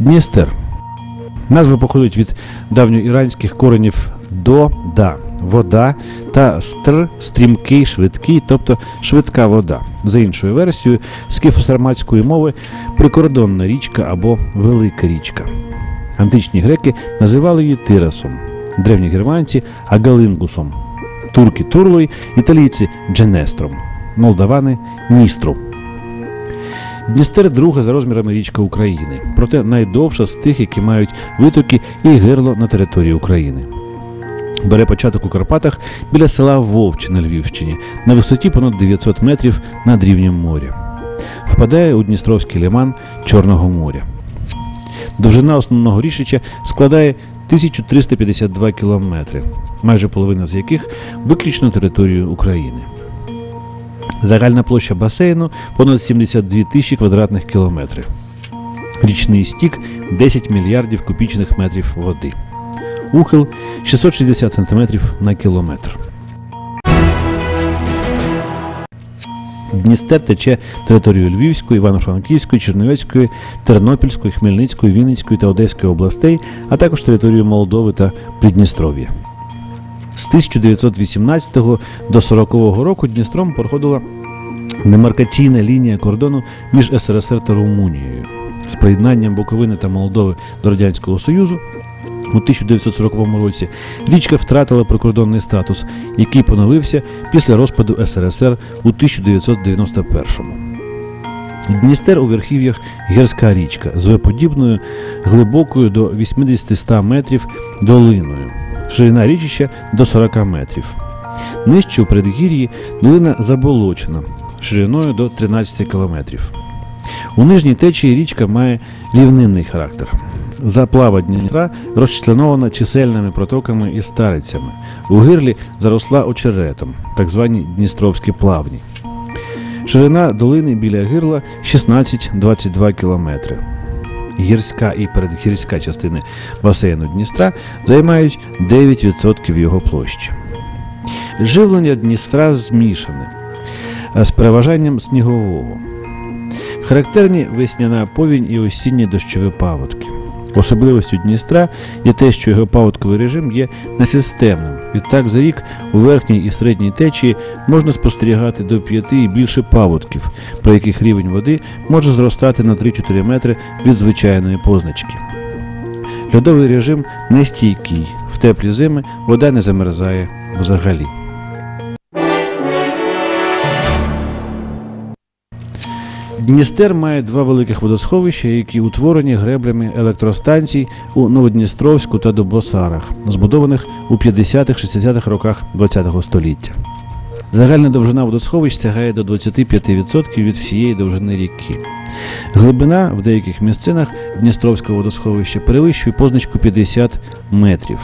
Дністер. Назва походить від давньоіранських коренів до да вода та стр стрімкий, швидкий, тобто швидка вода. За іншою версією, з кифосарматської мови прикордонна річка або велика річка. Античні греки називали її Тирасом, древні германці Агалингусом, турки Турлой, італійці Дженестром, молдавани Ністру. Дністер друга за розмірами річка України, проте найдовша з тих, які мають витоки і гирло на території України. Бере початок у Карпатах біля села Вовче на Львівщині на висоті понад 900 метрів над рівнем моря. Впадає у Дністровський лиман Чорного моря. Довжина основного рішича складає 1352 кілометри, майже половина з яких виключно територію України. Загальна площа басейну понад 72 тисячі квадратних кілометрів. Річний стік 10 мільярдів кубічних метрів води. Ухил 660 см на кілометр. Дністер тече територією Львівської, Івано-Франківської, Чернівецької, Тернопільської, Хмельницької, Вінницької та Одеської областей, а також територією Молдови та Придністров'я. З 1918 до 40 року Дністром проходила демаркаційна лінія кордону між СРСР та Румунією. З приєднанням Буковини та Молдови до Радянського Союзу у 1940 році річка втратила прикордонний статус, який поновився після розпаду СРСР у 1991-му. Дністер у верхів'ях гірська річка з веподібною глибокою до 80-100 метрів долиною, ширина річища до 40 метрів. Нижче у передгір'ї долина заболочена шириною до 13 кілометрів. У нижній течії річка має рівнинний характер. Заплава Дністра розчленована чисельними протоками і старицями. У гирлі заросла очеретом, так звані Дністровські плавні. Ширина долини біля гирла 16-22 кілометри. Гірська і передгірська частини басейну Дністра займають 9% його площі. Живлення Дністра змішане з переважанням снігового. Характерні весняна повінь і осінні дощові паводки. Особливістю Дністра є те, що його паводковий режим є несистемним. Відтак за рік у верхній і середній течії можна спостерігати до 5 і більше паводків, при яких рівень води може зростати на 3-4 метри від звичайної позначки. Льодовий режим нестійкий. В теплі зими вода не замерзає взагалі. Дністер має два великих водосховища, які утворені греблями електростанцій у Новодністровську та Добосарах, збудованих у 50-60-х роках ХХ століття. Загальна довжина водосховищ сягає до 25% від всієї довжини ріки. Глибина в деяких місцинах Дністровського водосховища перевищує позначку 50 метрів.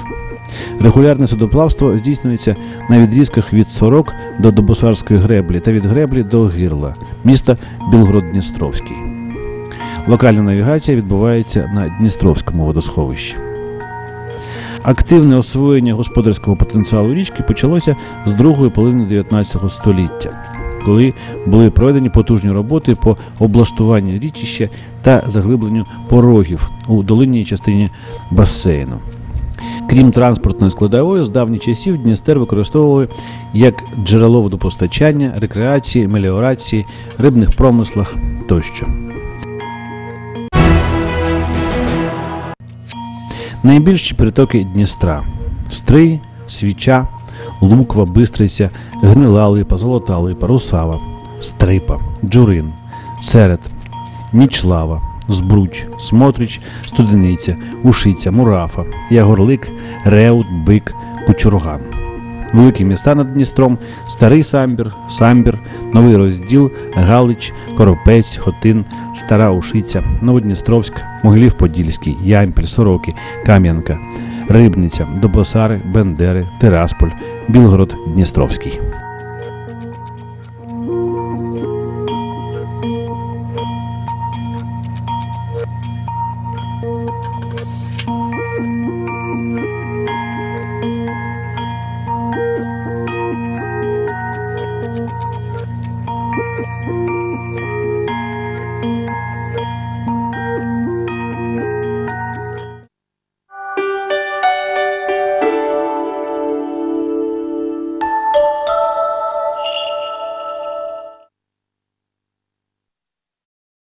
Регулярне судоплавство здійснюється на відрізках від Сорок до Добосарської греблі та від греблі до Гирла, міста Білгород-Дністровський. Локальна навігація відбувається на Дністровському водосховищі. Активне освоєння господарського потенціалу річки почалося з другої половини 19 століття, коли були проведені потужні роботи по облаштуванню річища та заглибленню порогів у долинній частині басейну. Крім транспортної складової, з давніх часів Дністер використовували як джерело водопостачання, рекреації, меліорації, рибних промислах тощо. Найбільші притоки Дністра Стрий, Свіча, Луква, Бистриця, Гнила Липа, Золота Липа, Русава, Стрипа, Джурин, Серед, Нічлава, Збруч, Смотрич, Студениця, Ушиця, Мурафа, Ягорлик, Реут, Бик, Кучурган. Великі міста над Дністром, Старий Самбір, Самбір, Новий Розділ, Галич, Коропець, Хотин, Стара Ушиця, Новодністровськ, Могилів-Подільський, Ямпіль, Сороки, Кам'янка, Рибниця, Добосари, Бендери, Тирасполь, Білгород, Дністровський.